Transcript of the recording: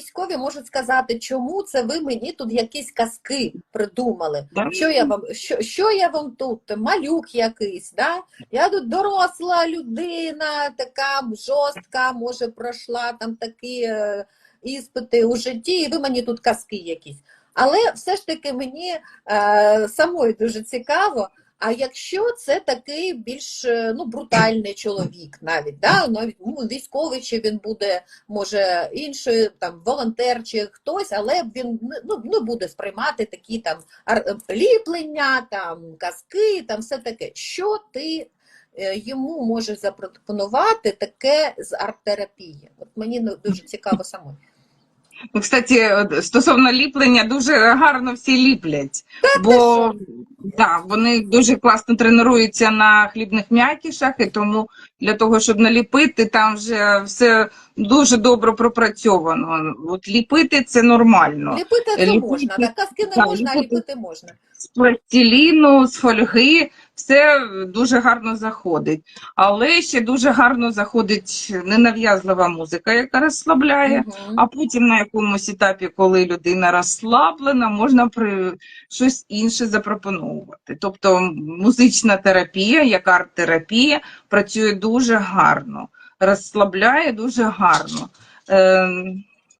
військові можуть сказати, чому це ви мені тут якісь казки придумали. Да. Що я вам, що, що я вам тут? Малюк якийсь, да? Я тут доросла людина, така жорстка, може, пройшла там такі е, іспити у житті, і ви мені тут казки якісь. Але все ж таки мені е, самої дуже цікаво. А якщо це такий більш е, ну, брутальний чоловік, навіть да? навіть ну, військовий, чи він буде, може, інший там волонтер чи хтось, але він ну, не буде сприймати такі там ар- ліплення, там казки, там все таке. Що ти е, йому можеш запропонувати таке з арт-терапії? От мені ну, дуже цікаво самой. Ну, кстати, стосовно ліплення, дуже гарно всі ліплять, бо да, вони дуже класно тренуються на хлібних м'якішах, і тому для того, щоб наліпити, там вже все дуже добре пропрацьовано. От ліпити це нормально. Ліпити це Ліпити- можна, так казки не так, можна, а ліпити- ліпити можна. з пластиліну, з фольги, все дуже гарно заходить. Але ще дуже гарно заходить ненав'язлива музика, яка розслабляє. Мгм. А потім на якомусь етапі, коли людина розслаблена, можна при щось інше запропонувати. Тобто музична терапія, як арт-терапія, працює дуже гарно, розслабляє дуже гарно. Е,